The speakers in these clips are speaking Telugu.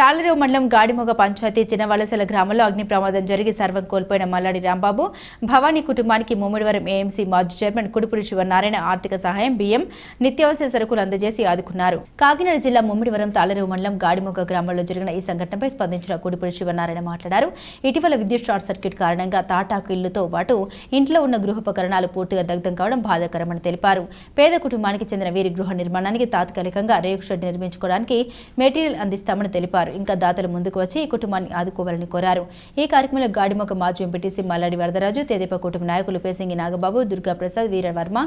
తాళరేవు మండలం గాడిమొగ పంచాయతీ చిన్నవలసల గ్రామంలో అగ్ని ప్రమాదం జరిగి సర్వం కోల్పోయిన మల్లాడి రాంబాబు భవానీ కుటుంబానికి ముమ్మిడివరం ఏఎంసీ మాజీ చైర్మన్ కుడుపుడి శివనారాయణ ఆర్థిక సహాయం బియ్యం నిత్యావసర సరుకులు అందజేసి ఆదుకున్నారు. కాకినాడ జిల్లా ముమ్మిడివరం తాళరేవు మండలం గాడిమొగ గ్రామంలో జరిగిన ఈ సంఘటనపై స్పందించిన కుడుపుడి శివనారాయణ మాట్లాడారు. ఇటీవల విద్యుత్ షార్ట్ సర్క్యూట్ కారణంగా తాటాకు ఇల్లుతో పాటు ఇంట్లో ఉన్న గృహోపకరణాలు పూర్తిగా దగ్ధం కావడం బాధాకరమని తెలిపారు. పేద కుటుంబానికి చెందిన వీరి గృహ నిర్మాణానికి తాత్కాలికంగా రేకు షెడ్ నిర్మించుకోవడానికి మెటీరియల్ అందిస్తామని తెలిపారు. ఇంకా దాతలు ముందుకు వచ్చి ఈ కుటుంబాన్ని ఆదుకోవాలని కోరారు. ఈ కార్యక్రమంలో గాడిమొక మాజీ ఎంపీటీసీ మల్లాడి వరదరాజు తెదేపా కుటుంబ నాయకులు పేసింగి నాగబాబు దుర్గాప్రసాద్ వీరవర్మ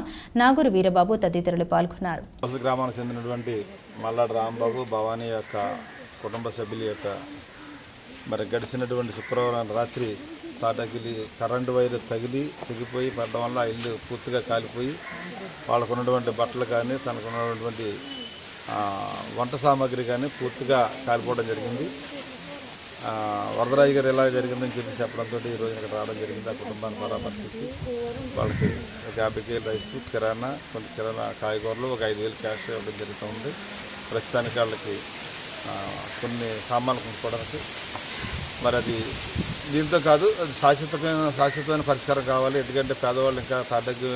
నాగూరు వీరబాబు తదితరులు పాల్గొన్నారు. గ్రామానికి చెందినటువంటి మల్లాడి రాంబాబు భవానీ యొక్క కుటుంబ సభ్యుల యొక్క మరి గడిచినటువంటి శుక్రవారం రాత్రి తాటగిలి కరెంటు వైర్ తగిలి తెగిపోయి పడడం వల్ల ఇల్లు పూర్తిగా కాలిపోయి వాళ్ళకు ఉన్నటువంటి బట్టలు కానీ తనకు ఉన్నటువంటి వంట సామాగ్రి కానీ పూర్తిగా కాలిపోవడం జరిగింది. వరదరాజు గారు ఎలా జరిగిందని చెప్పి చెప్పడంతో ఈ రోజు ఇక్కడ రావడం జరిగింది. ఆ కుటుంబాన్ని పరామర్శించి వాళ్ళకి ఒక యాభై కేజీలు రైస్ కిరాణా కొన్ని కిరాణా కాయగూరలు ఒక ఐదు వేలు క్యాష్ ఇవ్వడం జరుగుతుంది ప్రస్తుతానికి వాళ్ళకి కొన్ని సామాన్లు కొనుక్కోవడానికి. మరి అది దీంతో కాదు అది శాశ్వతమైన శాశ్వతమైన పరిష్కారం కావాలి. ఎందుకంటే పేదవాళ్ళు ఇంకా తాటకి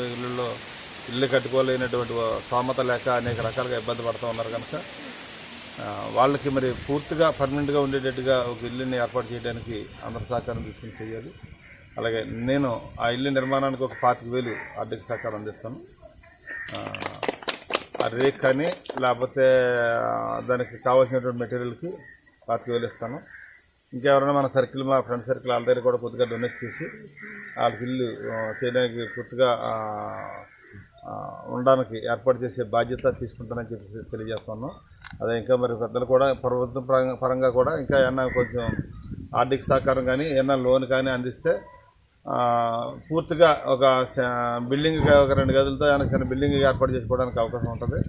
ఇల్లు కట్టుకోలేనటువంటి స్తోమత లేక అనేక రకాలుగా ఇబ్బంది పడుతూ ఉన్నారు కనుక వాళ్ళకి మరి పూర్తిగా పర్మనెంట్గా ఉండేటట్టుగా ఒక ఇల్లుని ఏర్పాటు చేయడానికి అందరి సహకారం తీసుకుని చేయాలి. అలాగే నేను ఆ ఇల్లు నిర్మాణానికి ఒక పాతిక వేలు ఆర్థిక సహకారం అందిస్తాను. ఆ, రేక్ కానీ లేకపోతే దానికి కావాల్సినటువంటి మెటీరియల్కి పాతిక వేలు ఇస్తాను. ఇంకెవరైనా మన సర్కిల్ మా ఫ్రెండ్ సర్కిల్ వాళ్ళ దగ్గర కూడా కొద్దిగా డొనేట్ చేసి వాళ్ళకి ఇల్లు చేయడానికి పూర్తిగా ఉండడానికి ఏర్పాటు చేసే బాధ్యత తీసుకుంటానని చెప్పి తెలియజేస్తున్నాం. అదే ఇంకా మరి పెద్దలు కూడా ప్రభుత్వం పరంగా పరంగా కూడా ఇంకా ఏమన్నా కొంచెం ఆర్థిక సహకారం కానీ ఏమన్నా లోన్ కానీ అందిస్తే పూర్తిగా ఒక బిల్డింగ్ ఒక రెండు గదులతో ఏమైనా చిన్న బిల్డింగ్ ఏర్పాటు చేసుకోవడానికి అవకాశం ఉంటుంది.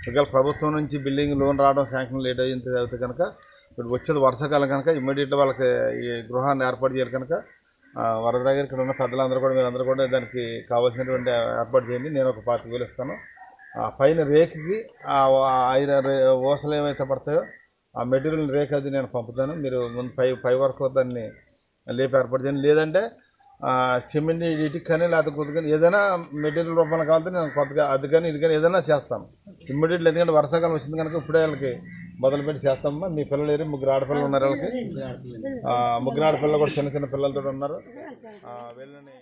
ఒకవేళ ప్రభుత్వం నుంచి బిల్డింగ్ లోన్ రావడం శాంక్షన్ లేట్ అయ్యింది అయితే కనుక ఇప్పుడు వచ్చేది వర్షాకాలం కనుక ఇమ్మీడియట్గా వాళ్ళకి ఈ గృహాన్ని ఏర్పాటు చేయాలి కనుక వరదరావు గారు ఇక్కడ ఉన్న పెద్దలందరూ కూడా మీరందరూ కూడా దానికి కావాల్సినటువంటి ఏర్పాటు చేయండి. నేను ఒక పాతిక వేలు ఇస్తాను. ఆ పైన రేకుకి ఐదు రే- ఊసలు ఏవైతే పడతాయో ఆ మెటీరియల్ రేక్ అది నేను పంపుతాను. మీరు ముందు పై పై వరకు దాన్ని లేపి ఏర్పాటు చేయండి. లేదంటే సిమెంట్ ఇటుక కానీ లేకపోతే కొద్దిగా ఏదైనా మెటీరియల్ రూపంలో కావాలంటే నేను కొద్దిగా అది కానీ ఇది కానీ ఏదైనా చేస్తాను. ఇమ్మీడియట్లీ ఎందుకంటే వర్షాకాలం వచ్చింది కనుక ఇప్పుడే వాళ్ళకి మొదలుపెట్టి చేస్తామమ్మా. మీ పిల్లలు ఏరి ముగ్గురు ఆడపిల్లలు ఉన్నారు వాళ్ళకి. ముగ్గురు ఆడపిల్లలు. కూడా చిన్న చిన్న పిల్లలతో ఉన్నారు. వీళ్ళని